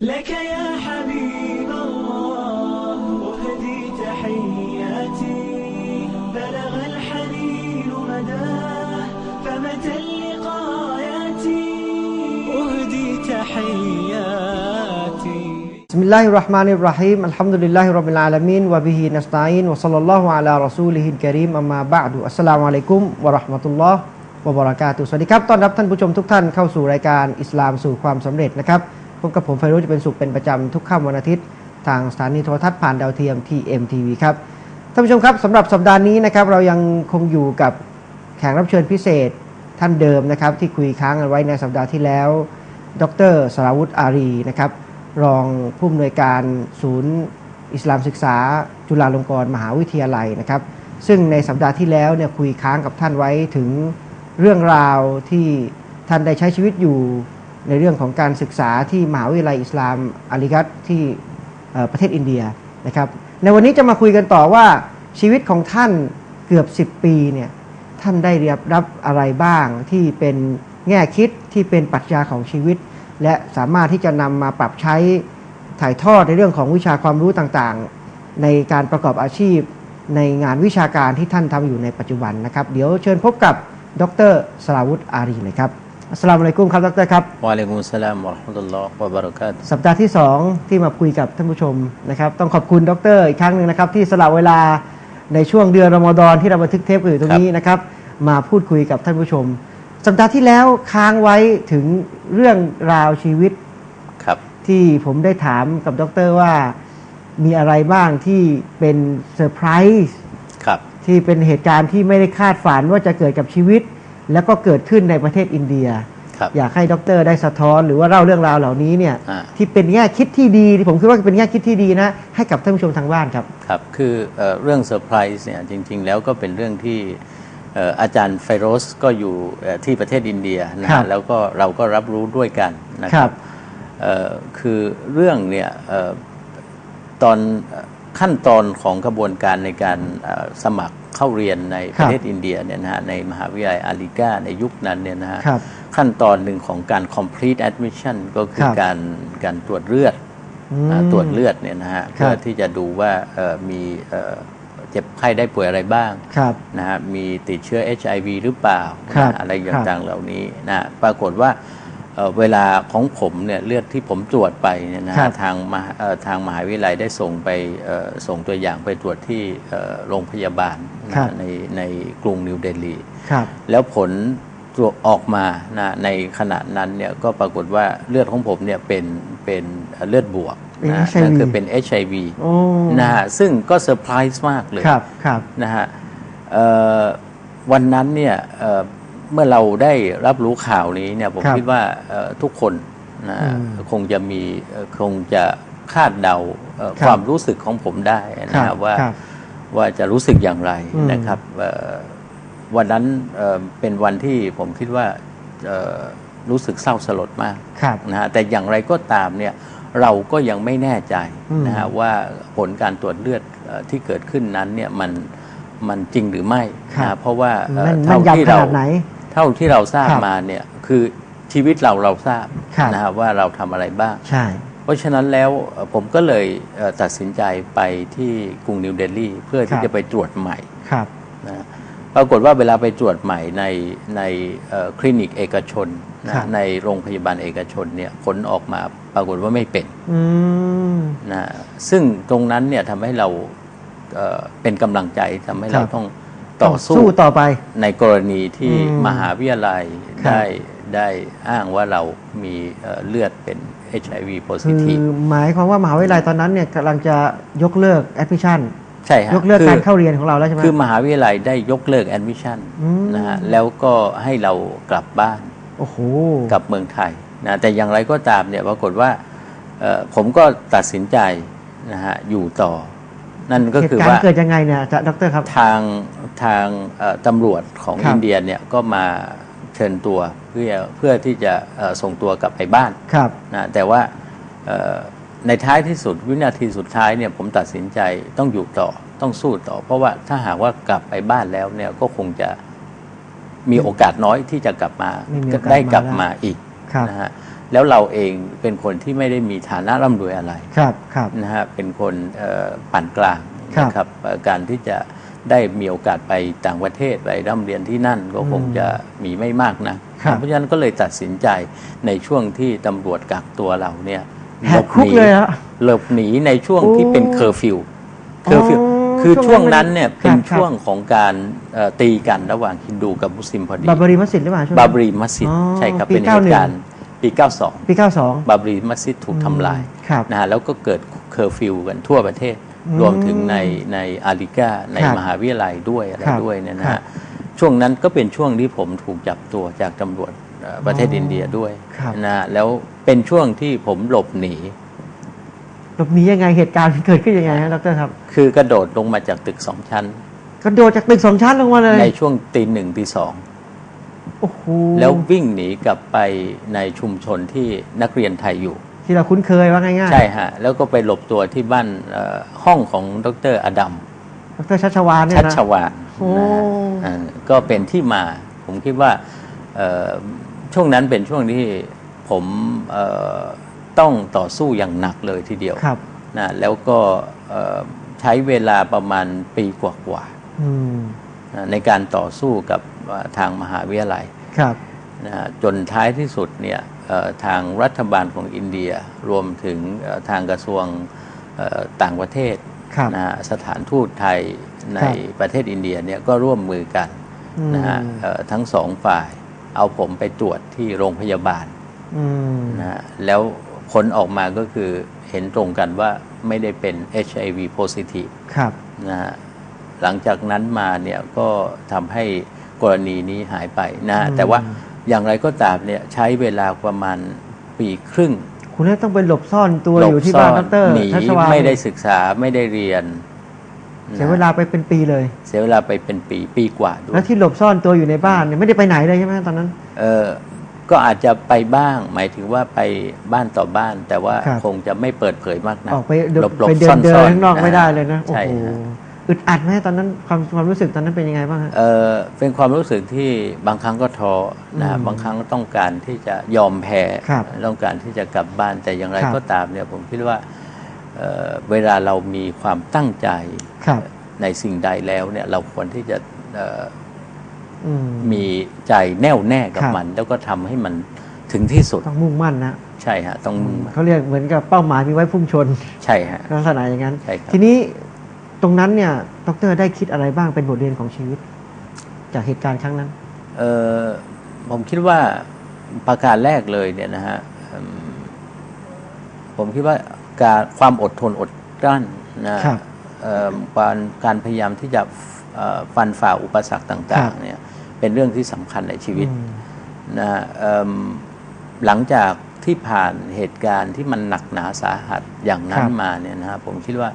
لك يا حبيب الله أهدي تحياتي بلغ الحنين مداه فمتى اللقاء ياتي أهدي تحياتي بسم الله الرحمن الرحيم الحمد لله رب العالمين وبه نستعين وصلى الله على رسوله الكريم أما بعد السلام عليكم ورحمة الله وبركاته สวัสดีครับต้อนรับท่านผู้ชมทุกท่านเข้าสู่รายการอิสลามสู่ความสำเร็จนะครับ พบกับผมไฟรุจะเป็นสุขเป็นประจำทุกค่ำวันอาทิตย์ ทางสถานีโทรทัศน์ผ่านดาวเทียม TMTV ครับท่านผู้ชมครับสำหรับสัปดาห์นี้นะครับเรายังคงอยู่กับแขกรับเชิญพิเศษท่านเดิมนะครับที่คุยค้างกันไว้ในสัปดาห์ที่แล้ว ดรสราวุธอารีนะครับรองผู้อำนวยการศูนย์อิสลามศึกษา จุฬาลงกรณ์มหาวิทยาลัยนะครับซึ่งในสัปดาห์ที่แล้วเนี่ยคุยค้างกับท่านไว้ถึงเรื่องราวที่ท่านได้ใช้ชีวิตอยู่ ในเรื่องของการศึกษาที่มหาวิทยาลัยอิสลามอาลีกัตที่ประเทศอินเดียนะครับ ในวันนี้จะมาคุยกันต่อว่าชีวิตของท่านเกือบ 10 ปีเนี่ยท่านได้เรียบรับอะไรบ้างที่เป็นแง่คิดที่เป็นปรัชญาของชีวิต และสามารถที่จะนำมาปรับใช้ถ่ายทอดในเรื่องของวิชาความรู้ต่างๆ ในการประกอบอาชีพในงานวิชาการที่ท่านทำอยู่ในปัจจุบันนะครับ เดี๋ยวเชิญพบกับดรสราวุธอารีเลยครับ อัสสลามุอะลัยกุมครับดรครับวะอะลัยกุมุสสลามวะเราะห์มะตุลลอฮ์วะบะเราะกาตุฮ์สัปดาห์ที่ 2 ที่มาคุยกับท่านผู้ชมนะครับ ต้องขอบคุณดรอีกครั้งหนึ่งนะครับ ที่สละเวลาในช่วงเดือนรอมฎอนที่เราบันทึกเทปกันอยู่ตรงนี้นะครับ มาพูดคุยกับท่านผู้ชม สัปดาห์ที่แล้วค้างไว้ถึงเรื่องราวชีวิตครับ ที่ผมได้ถามกับดรว่ามีอะไรบ้างที่เป็นเซอร์ไพรส์ครับ ที่เป็นเหตุการณ์ที่ไม่ได้คาดฝันว่าจะเกิดกับชีวิต แล้วก็เกิดขึ้นในประเทศอินเดียครับอยากให้ดรได้สะท้อน หรือว่าเล่าเรื่องราวเหล่านี้เนี่ยอ่าที่เป็นแง่คิดที่ดีที่ผมคิดว่าเป็นแง่คิดที่ดีนะ ให้กับท่านผู้ชมทางบ้านครับครับ คือเอ่อเรื่องเซอร์ไพรส์เนี่ยจริง ๆ แล้วก็เป็นเรื่องที่เอ่ออาจารย์ไฟโรสก็อยู่เอ่อที่ประเทศอินเดียนะครัฮะบแล้วก็เราก็รับรู้ด้วยกันนะคครัรับบเอ่อคือเรื่องเนี่ยเอ่อตอนเอ่อ ขั้นตอนของกระบวนการในการเอ่อสมัครเข้าเรียนในประเทศอินเดียเนี่ยนะฮะในมหาวิทยาลัยอาลีกาในยุคนั้นเนี่ยนะฮะครับขั้นตอนหนึ่งของการ complete admission ก็คือครับการการตรวจเลือดอืมอ่าตรวจเลือดเนี่ยนะฮะครับเพื่อที่จะดูว่าเอ่อมีเอ่อเจ็บไข้ได้ป่วยอะไรบ้างครับนะฮะมีติดเชื้อ HIV หรือเปล่าครับนะอะไรต่างๆเหล่านี้นะปรากฏว่า เอ่อเวลาของผมเนี่ยเลือดที่ผมตรวจไปเนี่ยนะครัฮะบทางมหาเอ่อทางมหาวิทยาลัยได้ส่งไปเอ่อส่งตัวอย่างไปตรวจที่เอ่อโรงพยาบาลนะฮะในในกรุงนิวเดลีครับแล้วผลตรวจออกมานะในขณะนั้นเนี่ยก็ปรากฏว่าเลือดของผมเนี่ยเป็นเป็นเลือดบวกเป็นนะ HIV นั่นคือเป็น HIV โอ้นะฮะซึ่งก็เซอร์ไพรส์มากเลยครับครับนะฮะเอ่อวันนั้นเนี่ย เอ่อเมื่อเราได้รับรู้ข่าวนี้เนี่ยผมครับคิดว่าเอ่อทุกคนนะฮะอืมคงจะมีเอ่อคงจะคาดเดาเอ่อครับความรู้สึกของผมได้นะครัฮะบว่าครับว่าจะรู้สึกอย่างไรอืมนะครับเอ่อวันนั้นเอ่อเป็นวันที่ผมคิดว่าเอ่อรู้สึกเศร้าสลดมากครับนะฮะแต่อย่างไรก็ตามเนี่ยเราก็ยังไม่แน่ใจอืมนะฮะว่าผลการตรวจเลือดเอ่อที่เกิดขึ้นนั้นเนี่ยมันมันจริงหรือไม่นะฮะเพราะว่าเอ่อมันเท่ามันที่ยำขเรานาดไหน เท่าที่เราทราบครับมาเนี่ยคือชีวิตเราเราทราบครับ นะฮะว่าเราทำอะไรบ้าง ใช่ เพราะฉะนั้นแล้วเอ่อผมก็เลยเอ่อตัดสินใจไปที่กรุงนิวเดลีเพื่อที่ครับ จะไปตรวจใหม่ครับ นะปรากฏว่าเวลาไปตรวจใหม่ในในเอ่อคลินิกเอกชนนะครับ ในโรงพยาบาลเอกชนเนี่ยผลออกมาปรากฏว่าไม่เป็นอืม นะซึ่งตรงนั้นเนี่ยทำให้เราเอ่อเป็นกำลังใจทำให้เราครับ ต้อง ต่อสู้สู้ต่อไป ในกรณีที่อืมมหาวิทยาลัยครับได้ได้อ้างว่าเรามีเอ่อเลือดเป็น HIV คือ positive หมายความว่ามหาวิทยาลัยตอนนั้นเนี่ยกำลังจะยกเลิกแอดมิชชั่นใช่ฮะยกเลิกคือการเข้าเรียนของเราแล้วใช่ไหมคือมหาวิทยาลัยได้ยกเลิกแอดมิชชั่นอืมนะฮะแล้วก็ให้เรากลับบ้านโอ้โหกลับเมืองไทยนะแต่อย่างไรก็ตามเนี่ยปรากฏว่าเอ่อผมก็ตัดสินใจนะฮะอยู่ต่อ นั่นก็เหตุคือการว่าณ์เกิดยังไงเนี่ยจะดรครับ ทางทางเอ่อตำรวจของครับอินเดียเนี่ยก็มาเชิญตัวเพื่อเพื่อที่จะเอ่อส่งตัวกลับไปบ้านครับนะแต่ว่าเอ่อในท้ายที่สุดวินาทีสุดท้ายเนี่ยผมตัดสินใจต้องอยู่ต่อต้องสู้ต่อ เพราะว่าถ้าหากว่ากลับไปบ้านแล้วเนี่ยก็คงจะมีโอกาสน้อยที่จะกลับมาไม่มีโอกาสได้กลับมาได้มาอีก ครับนะฮะแล้วเราเองเป็นคนที่ไม่ได้มีฐานะร่ำรวยอะไรครับครับนะฮะเป็นคนเอ่อปานกลางครับนะครับเอ่อการที่จะได้มีโอกาสไปต่างประเทศไปร่ำเรียนที่นั่นก็คงจะมีไม่มากนะครับเพราะฉะนั้นก็เลยตัดสินใจในช่วงที่ตำรวจกักตัวเราเนี่ยแหกคุกเลยฮะหลบหนีในช่วงโอ้ที่เป็นเคอร์ฟิวเคอร์ฟิวอ๋อ คือช่ช่ววงงนั้นั้นนเนี่ยครับเป็นครับช่วงของการเอ่อตีกันระหว่างฮินดูกับมุสลิมพอดี บาบารีมัสยิดหรือเปล่าช่วงบานั้น บรีมัสยิดอ๋อใช่ครับ ปีเป็นเหตุการณ์ปี 92 ปี92 บาบรีมัสยิดถูกทำลายครับนะฮะแล้วก็เกิดเคอร์ฟิวกันทั่วประเทศ อืมรวมถึงในในอาริกาในครับมหาวิทยาลัยด้วยอะไรครับด้วยเนี่ยนะครัฮะบ ช่วงนั้นก็เป็นช่วงที่ผมถูกจับตัวจากตำรวจเอ่อประเทศอินเดียด้วยครับ นะฮะแล้วเป็นช่วงที่ผมหลบหนี หลบหนียังไงเหตุการณ์มันเกิดขึ้นยังไงฮะดรครับ คือกระโดดลงมาจากตึกสองชั้น กระโดดจากตึกสองชั้นลงมาเลยในช่วงตีหนึ่งตีสองโอ้โหแล้ววิ่งหนีกลับไปในชุมชนที่นักเรียนไทยอยู่ ที่เราคุ้นเคยว่าง่ายๆใช่ฮะแล้วก็ไปหลบตัวที่บ้านเอ่อห้องของดรอดัมดรชัชวานเนี่ยชันะชวานโอ้นะฮะเอ่อก็เป็นที่มา ผมคิดว่าเอ่อช่วงนั้นเป็นช่วงที่ผมเอ่อ ต้องต่อสู้อย่างหนักเลยทีเดียวครับนะแล้วก็เอ่อใช้เวลาประมาณปีกว่าอืมๆนะในการต่อสู้กับเอ่อทางมหาวิทยาลัยครับนะฮะจนท้ายที่สุดเนี่ยเอ่อทางรัฐบาลของอินเดียรวมถึงเอ่อทางกระทรวงเอ่อต่างประเทศครับนะฮะสถานทูตไทยในครับประเทศอินเดียเนี่ยก็ร่วมมือกันอืมนะฮะเอ่อทั้งสองฝ่าย เอาผมไปตรวจที่โรงพยาบาลอืมนะฮะแล้ว ผลออกมาก็คือเห็นตรงกันว่าไม่ได้เป็น HIV positive ครับนะฮะหลังจากนั้นมาเนี่ยก็ทำให้กรณีนี้หายไปนะฮะอืมแต่ว่าอย่างไรก็ตามเนี่ยใช้เวลาประมาณปีครึ่ง คุณเนี่ยต้องไปหลบซ่อนตัวหลอยู่ที่บ้านดรหนีชัชวานไม่ได้ศึกษาไม่ได้เรียน เสียเวลาไปเป็นปีเลย เสียเวลาไปเป็นปีปีกว่าด้วแล้ยวที่หลบซ่อนตัวอยู่ในบ้านเนี่ยไม่ได้ไปไหนเลยใช่ไหมตอนนั้น เออ ก็อาจจะไปบ้าง หมายถึงว่าไปบ้านต่อบ้าน แต่ว่าครับ คงจะไม่เปิดเผยมากนะออกไปเดินหลบหลบไปเดิซ่นอนเดิซ่อนนข้างนอกไม่ได้เลยนะโอ้ใช่โหฮะ อึดอัดไหมตอนนั้นความความรู้สึกตอนนั้นเป็นยังไงบ้างฮะ เออเป็นความรู้สึกที่บางครั้งก็ท้อนะอืมบางครั้งก็ต้องการที่จะยอมแพ้ครับต้องการที่จะกลับบ้านแต่อย่างไรครับ ก็ตามเนี่ยผมคิดว่าเอ่อเวลาเรามีความตั้งใจครับ ในสิ่งใดแล้วเนี่ยเราควรที่จะเอ่ออื มมีใจแน่วแน่กับครับมัน แล้วก็ทำให้มันถึงที่สุด ต้องมุ่งมั่นนะใช่ฮะต้องมุ่งมั่นเขาเรียกเหมือนกับเป้าหมายมีไว้พุ่งชน ใช่ฮะลักษณะอย่างนั้นใช่ครับทีนี้ตรงนั้นเนี่ยดรได้คิดอะไรบ้างเป็นบทเรียนของชีวิต จากเหตุการณ์ครั้งนั้น เอ่อผมคิดว่าประการแรกเลยเนี่ยนะฮะอืมผมคิดว่าการความอดทนอดกลั้นนะครับเอ่อการการพยายามที่จะเอ่อฟันฝ่าอุปสรรคครัต่างบๆเนี่ย เป็นเรื่องที่สำคัญในชีวิตอืมนะฮะเอิ่มหลังจากที่ผ่านเหตุการณ์ที่มันหนักหนาสาหัสอย่างนั้คนรับมาเนี่ยนะฮะผมคิดว่า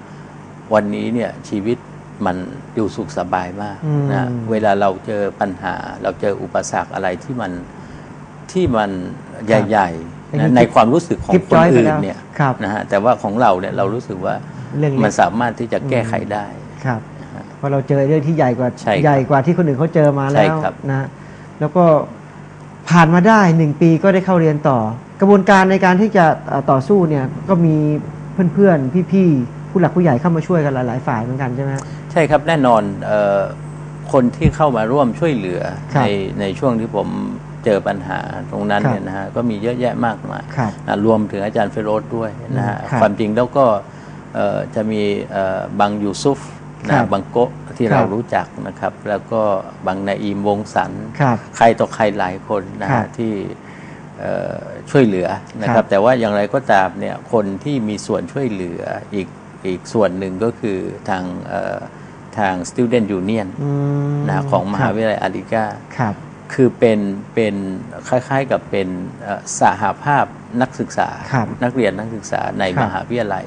วันนี้เนี่ยชีวิตมันอยู่สุขสบายมากอืมนะเวลาเราเจอปัญหา เราเจออุปสรรคอะไรที่มันที่มันใหญ่ครับๆนะในความรู้สึกของจิ๊บคจ้นอยไปอื่นแล้วเนี่ยครับนะฮะแต่ว่าของเราเนี่ยเรารู้สึกว่าเรื่องเล็กมันสามารถที่จะแก้ไขได้ครับ เพราะเราเจอเรื่องที่ใหญ่กว่าใช่ครับใหญ่กว่าที่คนอื่นเขาเจอมาใช่แล้วครับ นะแล้วก็ผ่านมาได้หนึ่งปีก็ได้เข้าเรียนต่อ กระบวนการในการที่จะเอ่อต่อสู้เนี่ยก็มีเพื่อนๆพี่ๆผู้หลักผู้ใหญ่เข้ามาช่วยกันหลายๆฝ่ายเหมือนกันใช่ไหมฮะ ใช่ครับแน่นอนเออคนที่เข้ามาร่วมช่วยเหลือครับในในช่วงที่ผมเจอปัญหาตรงนั้นครับ เนี่ยนะฮะก็มีเยอะแยะมากมาย ครับนะรวมถึงอาจารย์เฟโรสด้วยนะฮะครับความจริงแล้วก็เอ่อจะมีเอ่อบังยูซุฟครั นะบบังโกะที่ครับเรารู้จักนะครับ แล้วก็บังนาอีมวงสันครับใครต่อใครหลายคนนะครัฮะบที่เอ่อช่วยเหลือนะคครัรับบแต่ว่าอย่างไรก็ตามเนี่ยคนที่มีส่วนช่วยเหลืออีกอีกส่วนหนึ่งก็คือทางเอ่อทาง Student Union อืมนะของมหาวิทยาลัยอาริกาครับคือเป็นเป็นคล้ายๆกับเป็นเอ่อสหภาพนักศึกษาครับนักเรียนนักศึกษาในครับมหาวิทยาลัย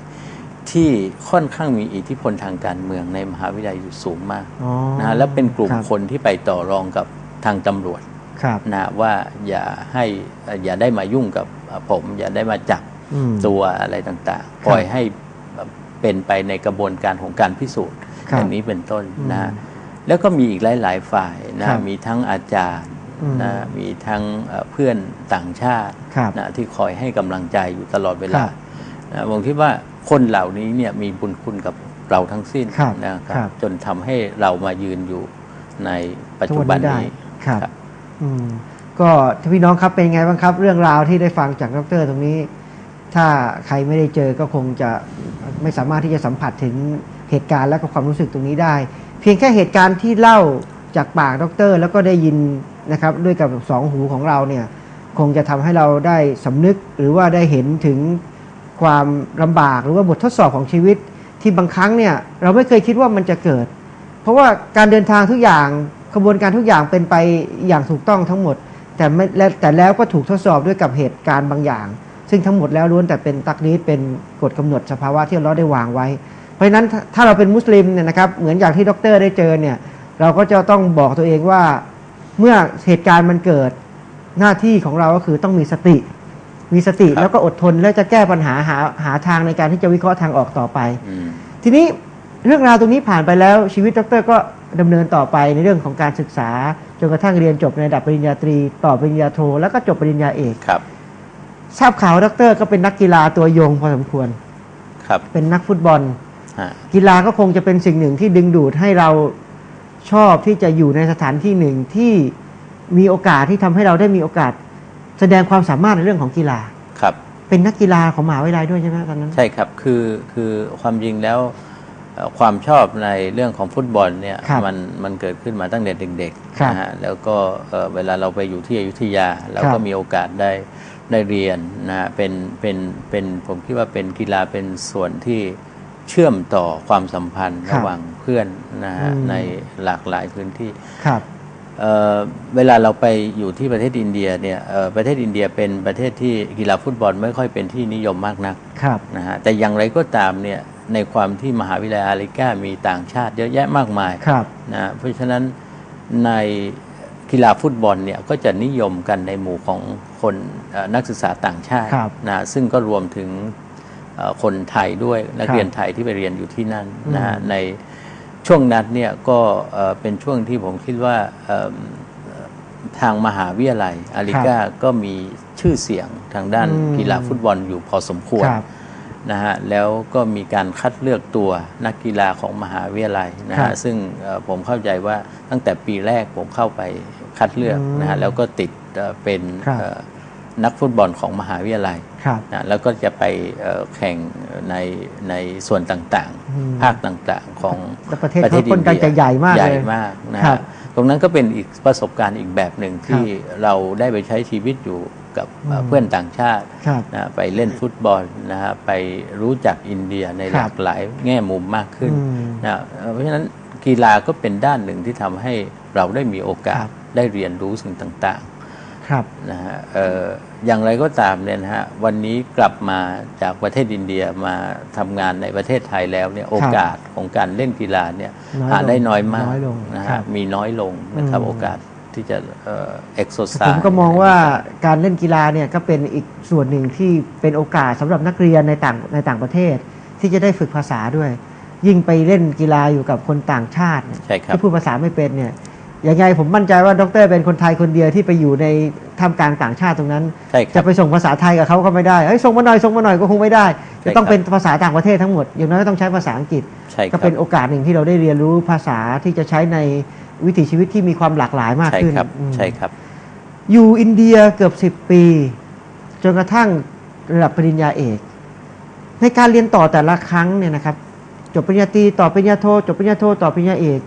ที่ค่อนข้างมีอิทธิพลทางการเมืองในมหาวิทยาลัยอยู่สูงมากอ๋อนะฮะแล้วเป็นกลุ่มรับคนที่ไปต่อรองกับทางตำรวจครับนะว่าอย่าให้เอ่ออย่าได้มายุ่งกับเอ่อผม อย่าได้มาจับอืมตัวอะไรต่างๆ ปล่อยให้เป็นไปในกระบวนการของการพิสูจน์ครับอย่างนี้เป็นต้นนะฮะอืมแล้วก็มีอีกหลาย ๆ ฝ่ายคนะรับมีทั้งอาจารย์อืมนะมีทั้งเอ่อเพื่อนต่างชาติครับนะที่คอยให้กำลังใจอยู่ตลอดเวลาครับนะผมคิดว่า คนเหล่านี้เนี่ยมีบุญคุณกับเราทั้งสิ้นครับนะครับครับ จนทำให้เรามายืนอยู่ในปัจจุบันทุกวันี้ได้ครับอืมก็ท่านพี่น้องครับเป็นไงบ้างครับ เรื่องราวที่ได้ฟังจากดรตรงนี้ ถ้าใครไม่ได้เจอก็คงจะไม่สามารถที่จะสัมผัสถึงเหตุการณ์และก็ความรู้สึกตรงนี้ได้ เพียงแค่เหตุการณ์ที่เล่าจากปากดร แล้วก็ได้ยินนะครับ ด้วยกับสองหูของเราเนี่ย คงจะทำให้เราได้สำนึกหรือว่าได้เห็นถึง ความลำบากหรือว่าบททดสอบของชีวิต ที่บางครั้งเนี่ยเราไม่เคยคิดว่ามันจะเกิด เพราะว่าการเดินทางทุกอย่างขบวนการทุกอย่างเป็นไปอย่างถูกต้องทั้งหมด แต่ไม่แต่แล้วก็ถูกทดสอบด้วยกับเหตุการณ์บางอย่าง ซึ่งทั้งหมดแล้วล้วนแต่เป็นตักดีดเป็นกฎกำหนดสภาวะที่เราได้วางไว้ เพราะฉะนั้นถ้าถ้าเราเป็นมุสลิมเนี่ยนะครับเหมือนอย่างที่ดรได้เจอเนี่ยเราก็จะต้องบอกตัวเองว่าเมื่อเหตุการณ์มันเกิดหน้าที่ของเราก็คือต้องมีสติ มีสติครับ แล้วก็อดทนและจะแก้ปัญหาหาหาทางในการที่จะวิเคราะห์ทางออกต่อไป อืม ทีนี้เรื่องราวตรงนี้ผ่านไปแล้วชีวิตดรก็ดำเนินต่อไปในเรื่องของการศึกษาจนกระทั่งเรียนจบในระดับปริญญาตรี ต่อปริญญาโท แล้วก็จบปริญญาเอก ครับ ทราบข่าวว่าดรก็เป็นนักกีฬาตัวยงพอสมควร ครับเป็นนักฟุตบอล ฮะกีฬาก็คงจะเป็นสิ่งหนึ่งที่ดึงดูดให้เราชอบที่จะอยู่ในสถานที่หนึ่งที่มีโอกาสที่ทำให้เราได้มีโอกาส แสดงความสามารถในเรื่องของกีฬาครับ เป็นนักกีฬาของมหาวิทยาลัยด้วยใช่ไหมตอนนั้นใช่ครับคือคือความจริงแล้วเอ่อความชอบในเรื่องของฟุตบอลเนี่ยครับมันมันเกิดขึ้นมาตั้งแต่เด็กครับๆนะฮะแล้วก็เอ่อเวลาเราไปอยู่ที่อยุธยาเราครัก็บมีโอกาสได้ได้เรียนนะฮะเป็นเป็นเป็นผมคิดว่าเป็นกีฬาเป็นส่วนที่เชื่อมต่อความสัมพันธ์ครับระหว่างเพื่อนนะฮะอืมในหลากหลายพื้นที่ครับ เอ่อเวลาเราไปอยู่ที่ประเทศอินเดียเนี่ยเอ่อประเทศอินเดียเป็นประเทศที่กีฬาฟุตบอลไม่ค่อยเป็นที่นิยมมากนักครับนะฮะแต่อย่างไรก็ตามเนี่ยในความที่มหาวิทยาลัยอาริก้ามีต่างชาติเยอะแยะมากมายครับนะฮะเพราะฉะนั้นในกีฬาฟุตบอลเนี่ยก็จะนิยมกันในหมู่ของคนเอ่อนักศึกษาต่างชาติครับนะฮะซึ่งก็รวมถึงเอ่อคนไทยด้วยนักครับเรียนไทยที่ไปเรียนอยู่ที่นั่นนะฮะอืมใน ช่วงนั้นเนี่ยก็เอ่อเป็นช่วงที่ผมคิดว่าเอิ่มทางมหาวิทยาลัยอาริก้าก็มีชื่อเสียงทางด้านอืมกีฬาฟุตบอลอยู่พอสมควรครับนะฮะแล้วก็มีการคัดเลือกตัวนักกีฬาของมหาวิทยาลัยนะครัฮะบซึ่งเอ่อผมเข้าใจว่าตั้งแต่ปีแรกผมเข้าไปคัดเลือกอืมนะฮะแล้วก็ติดเอ่อเป็นครับเอ่อ นักฟุตบอลของมหาวิทยาลัยครับนะแล้วก็จะไปเอ่อแข่งในในส่วนต่างอืมๆภาคต่างๆของและประเทศเขาค่อนข้างจะใหญ่มากใหญ่เลยมากนะครัฮะบตรงนั้นก็เป็นอีกประสบการณ์อีกแบบหนึ่งที่เราได้ไปใช้ชีวิตอยู่กับเอ่ออืมเพื่อนต่างชาติครับนะไปเล่นฟุตบอลนะฮะไปรู้จักอินเดียในครับหลากหลายแง่มุมมากขึ้นอืมนะเอ่อเพราะฉะนั้นกีฬาก็เป็นด้านหนึ่งที่ทำให้เราได้มีโอกาคสรับได้เรียนรู้สิ่งต่าง ครับๆนะฮะเอ่ออย่างไรก็ตามเนี่ยนะฮะวันนี้กลับมาจากประเทศอินเดียมาทำงานในประเทศไทยแล้วเนี่ยโอกาสของการเล่นกีฬาเนี่ยน้อยลงหาได้น้อยมากน้อยลงนะครัฮะบมีน้อยลงนะครับอืมโอกาสที่จะเอ็กโซไซผมก็มองว่าการเล่นกีฬาเนี่ยก็เป็นอีกส่วนหนึ่งที่เป็นโอกาสสำหรับนักเรียนในต่างในต่างประเทศ ที่จะได้ฝึกภาษาด้วย ยิ่งไปเล่นกีฬาอยู่กับคนต่างชาติเนี่ยใช่ครับที่พูดภาษาไม่เป็นเนี่ย ยังไงผมมั่นใจว่าดรเป็นคนไทยคนเดียวที่ไปอยู่ในท่ามกลางต่างชาติตรงนั้น ใช่ครัจะบไปส่งภาษาไทยกับเขาก็ไม่ได้เอ้ยส่งมาหน่อยส่งมาหน่อยก็คงไม่ได้ ใช่จะต้องครับเป็นภาษาต่างประเทศทั้งหมด อย่างน้อยก็ต้องใช้ภาษาอังกฤษ ใช่คก็รับเป็นโอกาสหนึ่งที่เราได้เรียนรู้ภาษาที่จะใช้ในวิถีชีวิตที่มีความหลากหลายมากใช่ขึ้นครับอืมใช่ครับ อยู่อินเดียเกือบสิบ10 ปี จนกระทั่งระดับปริญญาเอก ในการเรียนต่อแต่ละครั้งเนี่ยนะครับ จบปริญญาตรีต่อปริญญาโท จบปริญญาโทต่อปริญญาเอก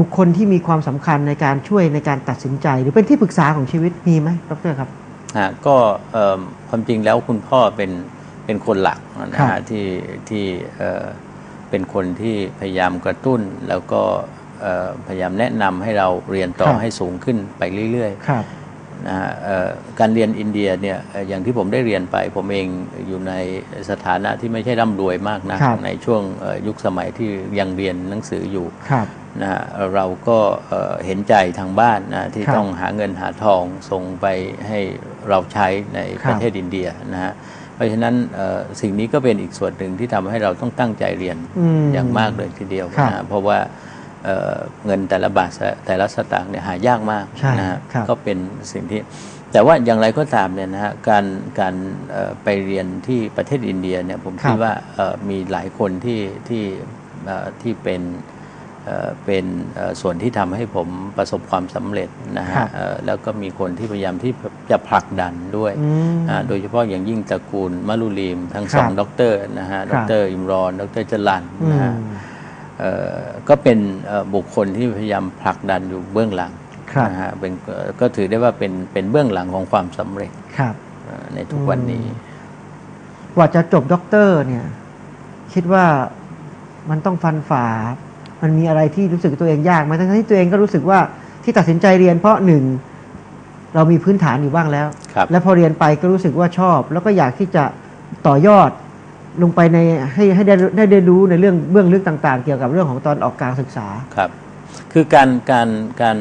บุคคลที่มีความสำคัญในการช่วยในการตัดสินใจ หรือเป็นที่ปรึกษาของชีวิตมีไหมดรครับฮะก็เอิ่มความจริงแล้วคุณพ่อเป็นเป็นคนหลักนะครัฮะบที่ที่เอ่อเป็นคนที่พยายามกระตุ้นแล้วก็เอ่อพยายามแนะนำให้เราเรียนต่อครับให้สูงขึ้นไปเรื่อยครับๆ นะฮะเอ่อการเรียนอินเดียเนี่ยเอ่ออย่างที่ผมได้เรียนไป ผมเองอยู่ในสถานะที่ไม่ใช่ร่ำรวยมากนะครับในช่วงเอ่อยุคสมัยที่ยังเรียนหนังสืออยู่ครับนะฮะเราก็เอ่อเห็นใจทางบ้านนะที่ครับต้องหาเงินหาทองส่งไปให้เราใช้ในครับประเทศอินเดียนะฮะเพราะฉะนั้นเอ่อสิ่งนี้ก็เป็นอีกส่วนหนึ่งที่ทำให้เราต้องตั้งใจเรียนอืมอย่างมากเลยทีเดียวครับนะฮะเพราะว่า เอ่อเงินแต่ละบาทแต่ละสตางค์เนี่ยหายากมากใช่นะฮะครับก็เป็นสิ่งที่ แต่ว่าอย่างไรก็ตามเนี่ยนะฮะการการเอ่อไปเรียนที่ประเทศอินเดียเนี่ยผมครับคิดว่าเอ่อมีหลายคนที่ที่เอ่อที่เป็นเอ่อเป็นเอ่อส่วนที่ทำให้ผมประสบความสำเร็จนะครัฮะบเอ่อแล้วก็มีคนที่พยายามที่จะผลักดันด้วยอืมอ่าโดยเฉพาะอย่างยิ่งตระกูลมะลุลีมทั้งครับสองด็อกเตอร์นะฮะคดรับรอิมรอนดรจรันอืนะมฮะเอ่อ ก็เป็นเอ่อบุคคลที่พยายามผลักดันอยู่เบื้องหลังครับนะฮะเป็นเอ่อก็ถือได้ว่าเป็นเป็นเบื้องหลังของความสำเร็จครับเอ่อในทุกวันนี้ กว่าจะจบด็อกเตอร์เนี่ย คิดว่ามันต้องฟันฝ่า มันมีอะไรที่รู้สึกตัวเองยากไหมทั้งๆที่ตัวเองก็รู้สึกว่าที่ตัดสินใจเรียนเพราะหนึ่งเรามีพื้นฐานอยู่บ้างแล้วครับและพอเรียนไปก็รู้สึกว่าชอบ แล้วก็อยากที่จะต่อยอด ลงไปในให้ให้ได้ได้ได้รู้ในเรื่องเบื้องลึกต่างๆ เกี่ยวกับเรื่องของตอนออกการศึกษา ครับ คือการการการ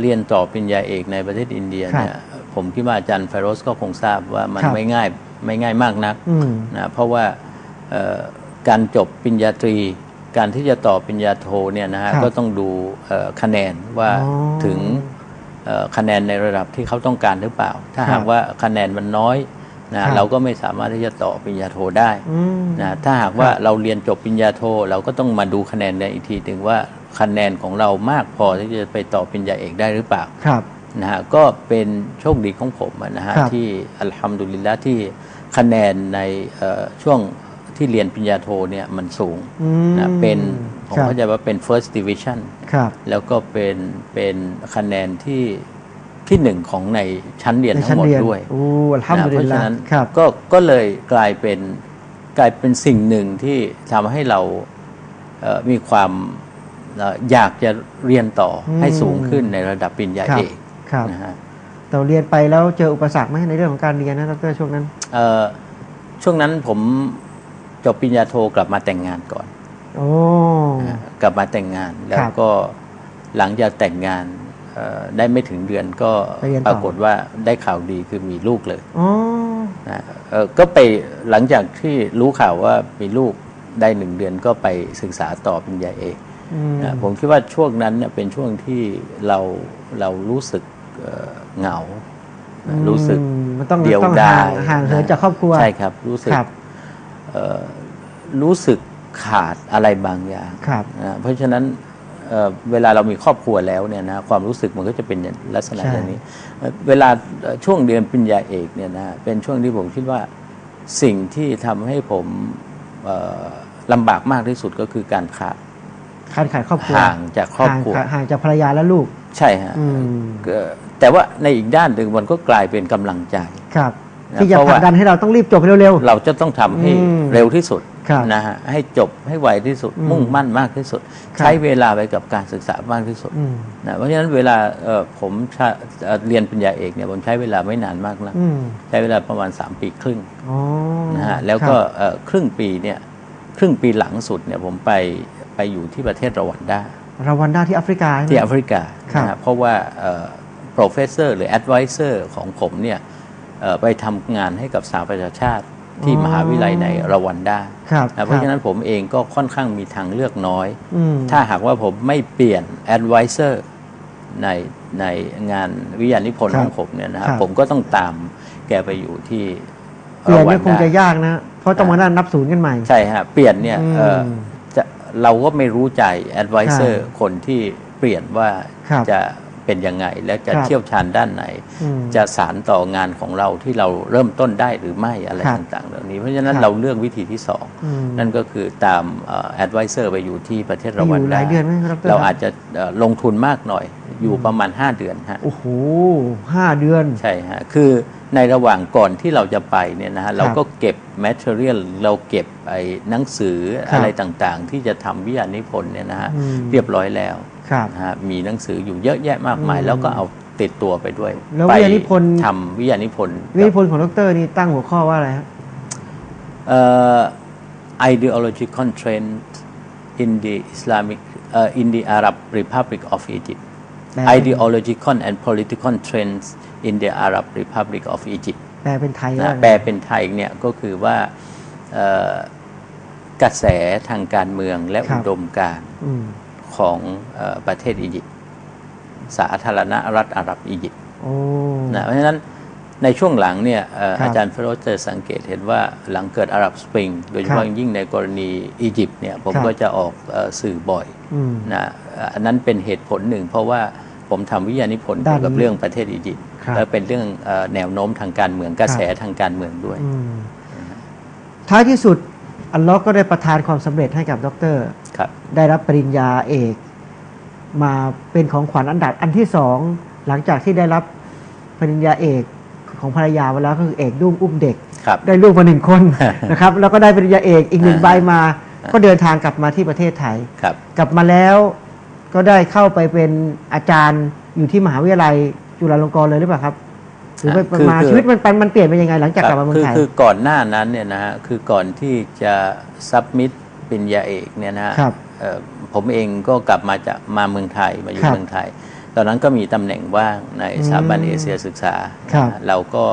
เรียนต่อปริญญาเอกในประเทศอินเดียครับเนี่ยผมคิดว่าอาจารย์ไฟโรสก็คงทราบว่ามันครับไม่ง่ายไม่ง่ายมากนักอืม นะเพราะว่าเอ่อการจบปริญญาตรี การที่จะต่อปริญญาโทเนี่ยนะฮะครับก็ต้องดูเอ่อคะแนนว่าอ๋อถึงเอ่อคะแนนในระดับที่เขาต้องการหรือเปล่า ถ้าครับหากว่าคะแนนมันน้อย นะครับเราก็ไม่สามารถที่จะต่อปริญญาโทได้อืมนะถ้าหากว่าครับเราเรียนจบปริญญาโท เราก็ต้องมาดูคะแนนในอีกทีถึงว่าคะแนนของเรามากพอที่จะไปต่อปริญญาเอกได้หรือเปล่าครับนะฮะก็เป็นโชคดีของผมอะนะฮะครับที่อัลฮัมดุลิลละที่คะแนนในเอ่อช่วงที่เรียนปริญญาโทเนี่ยมันสูงอืมนะเป็นผมครับเข้าใจว่าเป็น first division ครับแล้วก็เป็นเป็นคะแนนที่ ที่หนึ่งของในชั้นเรียนในทั้ชั้งนหมดเรียนด้วยโอ้อัลฮัมนะดุเพลิลราะละฉะนั้นครับก็ก็เลยกลายเป็นกลายเป็นสิ่งหนึ่งที่ทำให้เราเอ่อมีความเอ่ออยากจะเรียนต่ออมให้สูงขึ้นในระดับปริญญาครับเอกครับนะฮะแต่เรียนไปแล้วเจออุปสรรคไหมในเรื่องของการเรียนนะดรช่วงนั้นเอ่อช่วงนั้นผมจบปริญญาโทกลับมาแต่งงานก่อน โอ้นะฮะกลับมาแต่งงานแล้วครับก็หลังจากแต่งงานเอ่อ ได้ไม่ถึงเดือนก็ไปเรียนต่อปรากฏว่าได้ข่าวดีคือมีลูกเลยอ๋อนะเอ่อก็ไปหลังจากที่รู้ข่าวว่ามีลูกได้หนึ่งเดือนก็ไปศึกษาต่อปริญญาเอกอืมนะผมคิดว่าช่วงนั้นเนี่ยเป็นช่วงที่เราเรารู้สึกเอ่อเหงา รู้สึกอืมมันต้องเดียวต้องดาห่ายงห่างเหินจากครอบครัวใช่ครับ รู้สึกครับเอ่อรู้สึกขาดอะไรบางอย่างครับนะเพราะฉะนั้น เอ่อเวลาเรามีครอบครัวแล้วเนี่ยนะความรู้สึกมันก็จะเป็นอย่างลักษณะใช่อย่างนี้เอ่อเวลาเอ่อช่วงเรียนปริญญาเอกเนี่ยนะเป็นช่วงที่ผมคิดว่าสิ่งที่ทำให้ผมเอ่อลำบากมากที่สุดก็คือการขาดขาดขาดครอบครัวห่างจากครอบครัวห่างห่างจากภรรยาและลูก ใช่ฮะอืมเอ่อแต่ว่าในอีกด้านหนึ่งมันก็กลายเป็นกำลังใจครับนะที่จะเพราะผลัว่ากดันให้เราต้องรีบจบให้เร็วเราจะต้องทำให้อืมเร็วที่สุดครับ นะฮะให้จบให้ไวที่สุดอืมมุ่งมั่นมากที่สุดครับใช้เวลาไปกับการศึกษามากที่สุดๆอืมนะเพราะฉะนั้นเวลาเอ่อผมใช้เอ่อเรียนปริญญาเอกเนี่ยผมใช้เวลาไม่นานมากนะอืมใช้เวลาประมาณ 3 ปีครึ่งอ๋อนะฮะแล้วก็เอ่อครึ่งปีเนี่ยครึ่งปีหลังสุดเนี่ยผมไปไปอยู่ที่ประเทศรวันดาราวันด้าที่แอฟริกาใช่ไหมที่แอฟริกาครับนะฮะเพราะว่าเอ่อ professor หรือ advisor ของผมเนี่ยเอ่อไปทำงานให้กับสหประชาชาติ ที่มหาวิทยาลัยในรวันดาครับนะเพราะฉะนั้นผมเองก็ค่อนข้างมีทางเลือกน้อยอืมถ้าหากว่าผมไม่เปลี่ยน advisor ในในงานวิทยานิพนธ์ครัขบองผมเนี่ยนะคครัรับบผมก็ต้องตามแกไปอยู่ที่เปลี่ยนวัเนี่ยคงดาจะยากนะ เพราะต้องมานั่งนับศูนย์กันใหม่ ใช่ฮะ เปลี่ยนเนี่ยเอ่ออมจะเราก็ไม่รู้ใจ advisor ใช่คนที่เปลี่ยนว่าครับจะ เป็นยังไง และจะครับเชี่ยวชาญด้านไหนอืมจะสารต่องานของเราที่เราเริ่มต้นได้หรือไม่อะไรครับต่างๆเหล่านี้ เพราะฉะนั้นครับเราเลือกวิธีที่สองอืมนั่นก็คือตามเอ่อ advisor ไปอยู่ที่ประเทศไปรอวันยู่หดาลายเดือนไหมครับดรเราคบอาจจะเอ่อลงทุนมากหน่อยอยู่ประมาณ 5 เดือนฮะโอ้โหห้าเดือนใช่ฮะคือในระหว่างก่อนที่เราจะไปเนี่ยนะฮะเราก็เก็บ material เราเก็บไอ้หนังสือครับอะไรต่างๆ ที่จะทำวิทยานิพนธ์เนี่ยนะฮะอืมเรียบร้อยแล้วครับ นะฮะมีหนังสืออยู่เยอะแยะมากมายอืมแล้วก็เอาติดตัวไปด้วยแล้วไปวิทยานิพนธ์ ทำวิทยานิพนธ์วิทยานิพนธ์ของดรนี่ตั้งหัวข้อว่าอะไรครับเอ่อ ideological trend in the Islamic เอ่อ in the Arab Republic of Egypt แปลเป็น ideological and political trends in the Arab Republic of Egypt แปลเป็นไทยนะว่าแปลเป็นไทยเนี่ยก็คือว่าเอ่อกระแสทางการเมืองและครัอุบดมการณ์ อืม ของเออประเทศอียิปต์สาธารณรัฐอาหรับอียิปต์โอ้นะเพราะฉะนั้นในช่วงหลังเนี่ยเอ่อครับอาจารย์เฟโรสจะสังเกตเห็นว่าหลังเกิดอาหรับสปริง โดยเฉครัพาะบยิ่งในกรณีอียิปต์เนี่ยผมครับก็จะออกเอ่อสื่อบ่อยอืมนะเอ่ออันนั้นเป็นเหตุผลหนึ่ง เพราะว่าผมทำวิทยานิพนธ์ด้านเกี่ยวกับนี้เรื่องประเทศอียิปต์ครับและเป็นเรื่องเอ่อแนวโน้มทางการเมืองกระแสทางการเมืองด้วยอืมท้ายที่สุดอัลลอฮ์ก็ได้ประทานความสำเร็จให้กับด็อกเตอร์ครับ ได้รับปริญญาเอก มาเป็นของขวัญอันดับอันที่สองหลังจากที่ได้รับปริญญาเอกของภรรยามาแล้วก็คือเอกดุ้มอุ้มเด็กครับได้ลูกมาหนึ่งคนนะครับแล้วก็ได้ปริญญาเอกอีกหนึ่งอ่าใบมา ก็เดินทางกลับมาที่ประเทศไทยครับกลับมาแล้วก็ได้เข้าไปเป็นอาจารย์อยู่ที่มหาวิทยาลัยจุฬาลงกรณ์เลยหรือเปล่าครับหรือไปอ่าคือมาคือชีวิตมันมันมันเปลี่ยนไปยังไงหลังจากกลับมาเมือคืงไทยคือก่อนหน้านั้นเนี่ยนะฮะคือก่อนที่จะซับมิดป ริญญาเอกเนี่ยนะฮะครับเอ่อผมเองก็กลับมาจากมาเมืองไทยมาอยู่ครับเมืองไทย ตอนนั้นก็มีตำแหน่งว่างในสถาบันอืมเอเชียศึกษาครับนะฮะเราก็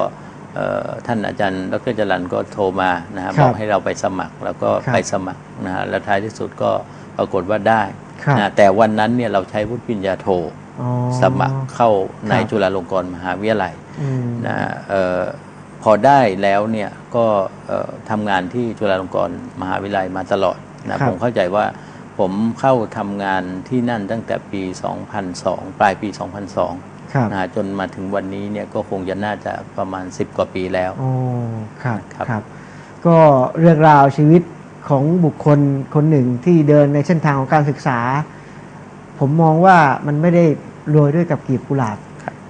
เอ่อท่านอาจารย์ดรจรันก็โทรมานะฮะครับบอกให้เราไปสมัครแล้วก็ครับไปสมัครนะฮะแล้วท้ายที่สุดก็ปรากฏว่าได้ครับนะแต่วันนั้นเนี่ยเราใช้วุฒิปริญญาโทอ๋อสมัครเข้าในครับจุฬาลงกรณ์มหาวิทยาลัยอืมนะเอ่อพอได้แล้วเนี่ยก็เอ่อทำงานที่จุฬาลงกรณ์มหาวิทยาลัยมาตลอดครั นะบผมเข้าใจว่าผมเข้าทำงานที่นั่นตั้งแต่ปี 2002 ปลายปี 2002ครับนะจนมาถึงวันนี้เนี่ยก็คงจะน่าจะประมาณ 10 กว่าปีแล้วโอ้ครับครับครับก็เรื่องราวชีวิตของบุคคลคนหนึ่งที่เดินในเส้นทางของการศึกษา ผมมองว่ามันไม่ได้โรยด้วยกับกลีบกุหลาบ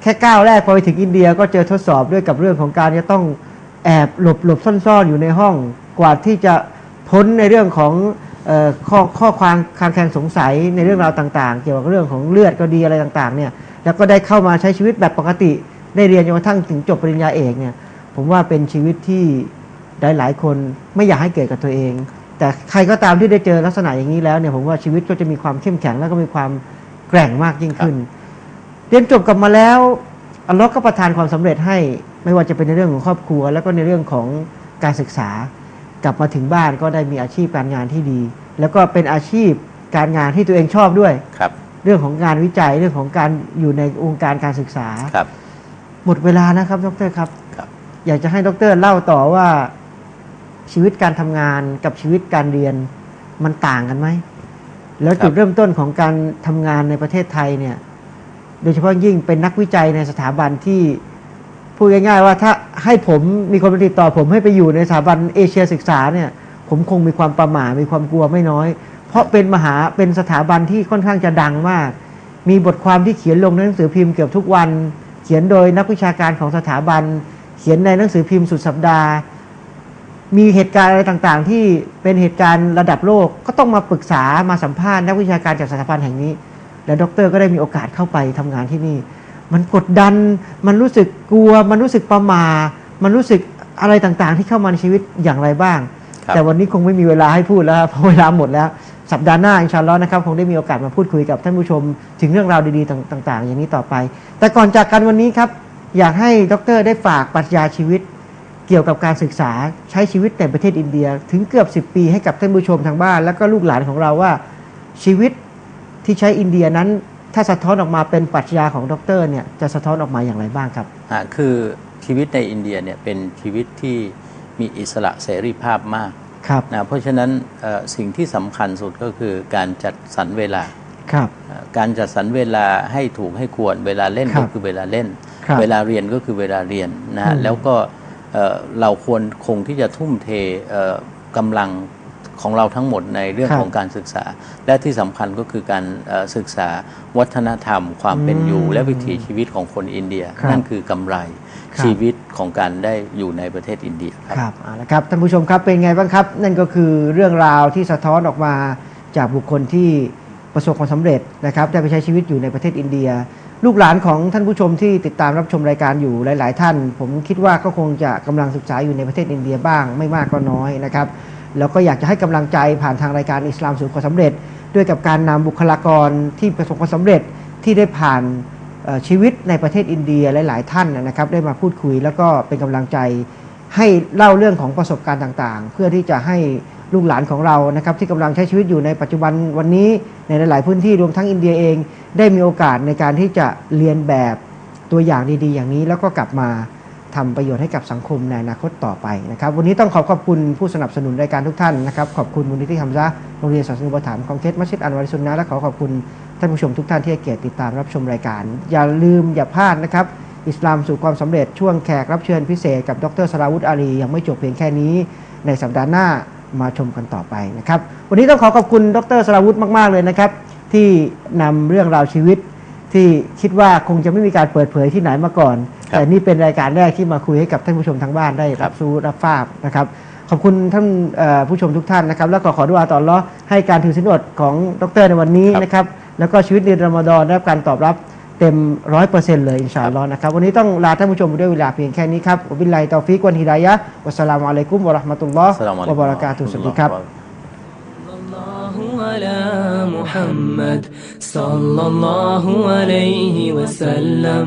แค่ก้าวแรกพอไปถึงอินเดียก็เจอทดสอบด้วยกับเรื่องของการจะต้องแอบหลบหลบซ่อนๆอยู่ในห้องกว่าที่จะ พ้นในเรื่องของออข้อข้อความคางแคลงสงสัยในเรื่องราวต่าง ๆ เกี่ยวกับเรื่องของเลือดก็ดีอะไรต่างๆเนี่ยแล้วก็ได้เข้ามาใช้ชีวิตแบบปกติ ได้เรียนจนกระทั่งถึงจบปริญญาเอกเนี่ยผมว่าเป็นชีวิตที่หลายๆคนไม่อยากให้เกิดกับตัวเอง แต่ใครก็ตามที่ได้เจอลักษณะอย่างนี้แล้วเนี่ยผมว่าชีวิตก็จะมีความเข้มแข็งแล้วก็มีความแกร่งมากยิ่งขึ้น เรียนจบกลับมาแล้วอัลลอฮ์ก็ประทานความสำเร็จให้ไม่ว่าจะเป็นในเรื่องของครอบครัว แล้วก็ในเรื่องของการศึกษา กลับมาถึงบ้านก็ได้มีอาชีพการงานที่ดี แล้วก็เป็นอาชีพการงานที่ตัวเองชอบด้วยครับ เรื่องของงานวิจัยเรื่องของการอยู่ในวงการการศึกษาครับ หมดเวลานะครับดรครับครับ อยากจะให้ดรเล่าต่อว่า ชีวิตการทำงานกับชีวิตการเรียนมันต่างกันไหมแล้วจุดครับเริ่มต้นของการทำงานในประเทศไทยเนี่ย โดยเฉพาะยิ่งเป็นนักวิจัยในสถาบันที่ พูดง่ายๆว่าถ้าให้ผมมีคนมาติดต่อผมให้ไปอยู่ในสถาบันเอเชียศึกษาเนี่ย ผมคงมีความประหม่ามีความกลัวไม่น้อย เพราะเป็นมหาเป็นสถาบันที่ค่อนข้างจะดังมาก มีบทความที่เขียนลงในหนังสือพิมพ์เกือบทุกวัน เขียนโดยนักวิชาการของสถาบัน เขียนในหนังสือพิมพ์สุดสัปดาห์ มีเหตุการณ์อะไรต่างๆ ที่เป็นเหตุการณ์ระดับโลกก็ต้องมาปรึกษามาสัมภาษณ์นักวิชาการจากสถาบันแห่งนี้ แล้วดรก็ได้มีโอกาสเข้าไปทำงานที่นี่ มันกดดัน มันรู้สึกกลัว มันรู้สึกประหมามันรู้สึกอะไรต่างๆ ที่เข้ามาในชีวิตอย่างไรบ้างครับแต่วันนี้คงไม่มีเวลาให้พูดแล้วครับเพราะเวลาหมดแล้ว สัปดาห์หน้าอินชาอัลลอฮ์นะครับคงได้มีโอกาสมาพูดคุยกับท่านผู้ชม ถึงเรื่องราวดีๆต่าง ๆ อย่างนี้ต่อไป แต่ก่อนจากกันวันนี้ครับอยากให้ดรได้ฝากปรัชญาชีวิต เกี่ยวกับการศึกษาใช้ชีวิตในประเทศอินเดีย ถึงเกือบ 10 ปีให้กับท่านผู้ชมทางบ้าน แล้วก็ลูกหลานของเราว่าชีวิตที่ใช้อินเดียนั้น ถ้าสะท้อนออกมาเป็นปรัชญาของดรเนี่ยจะสะท้อนออกมาอย่างไรบ้างครับอ่าคือชีวิตในอินเดียเนี่ยเป็นชีวิตที่มีอิสระเสรีภาพมากครับนะเพราะฉะนั้นเอ่อสิ่งที่สำคัญสุดก็คือการจัดสรรเวลาครับเอ่อการจัดสรรเวลาให้ถูกให้ควรเวลาเล่นครัก็บคือเวลาเล่นครับเวลาเรียนก็คือเวลาเรียนนะฮะอืมแล้วก็เอ่อเราควรคงที่จะทุ่มเทเอ่อกำลัง ของเราทั้งหมดในเรื่องครับของการศึกษา และที่สำคัญก็คือการเอ่อศึกษาวัฒนธรรม ความเป็นอยู่อืมและวิถีชีวิตของคนอินเดียครับนั่นคือกำไรครับชีวิตของการได้อยู่ในประเทศอินเดียครับครับเอาละครับท่านผู้ชมครับเป็นไงบ้างครับ นั่นก็คือเรื่องราวที่สะท้อนออกมาจากบุคคลที่ประสบความสำเร็จนะครับได้ไปใช้ชีวิตอยู่ในประเทศอินเดีย ลูกหลานของท่านผู้ชมที่ติดตามรับชมรายการอยู่หลาย ๆ ท่าน ผมคิดว่าก็คงจะกำลังศึกษาอยู่ในประเทศอินเดียบ้างไม่มากก็น้อยนะครับ แล้วก็อยากจะให้กำลังใจผ่านทางรายการอิสลามสู่ความสำเร็จ ด้วยกับการนำบุคลากรที่ประสบความสำเร็จที่ได้ผ่านชีวิตในประเทศอินเดียหลาย ๆ ท่านนะครับ ได้มาพูดคุยแล้วก็เป็นกำลังใจให้เล่าเรื่องของประสบการณ์ต่าง ๆ เพื่อที่จะให้ลูกหลานของเรานะครับที่กำลังใช้ชีวิตอยู่ในปัจจุบันวันนี้ในหลาย ๆ พื้นที่รวมทั้งอินเดียเอง ได้มีโอกาสในการที่จะเรียนแบบตัวอย่างดี ๆ อย่างนี้แล้วก็กลับมา ทำประโยชน์ให้กับสังคมในอนาคตต่อไปนะครับ วันนี้ต้องขอขอบคุณผู้สนับสนุนรายการทุกท่านนะครับ ขอบคุณมูลนิธิฮัมซะโรงเรียนศาสนาอุปถัมภ์คอมเคสมัสยิดอันวาริสุนนะและขอขอบคุณท่านผู้ชมทุกท่านที่ให้เกียรติติดตามรับชมรายการ อย่าลืมอย่าพลาดนะครับ อิสลามสู่ความสำเร็จช่วงแขกรับเชิญพิเศษกับดรสราวุธอาลียังไม่จบเพียงแค่นี้ ในสัปดาห์หน้ามาชมกันต่อไปนะครับ วันนี้ต้องขอขอบคุณดรสราวุธมากๆเลยนะครับ ที่นำเรื่องราวชีวิต ที่คิดว่าคงจะไม่มีการเปิดเผยที่ไหนมาก่อน แต่นี่เป็นรายการแรกที่มาคุยให้กับท่านผู้ชมทางบ้านได้ ครั รับบ รู้รับทราบนะครับ ขอบคุณท่านเอ่อผู้ชมทุกท่านนะครับ แล้วก็ขอดุอาต่ออัลเลาะห์ให้การถือศีลอดของดรในวันนี้ ครับ นะครับ แล้วก็ชีวิตในรอมฎอนได้รับการตอบรับเต็มร้อยเปอร์เซ็นต์เลยอินชาอัลลอฮ์นะครับ วันนี้ต้องลาท่านผู้ชมไปด้วยเวลาเพียงแค่นี้ครับวะบิลลาฮิตอฟิกวันฮิดายะฮ์วัสสลามุอะลัยกุมวะเราะห์มะตุลลอฮ์ อัสสลามุอะลั วะ ยกุม บะเราะกาตุฮ์สวัสดีครับ الله على محمد صلى الله عليه وسلم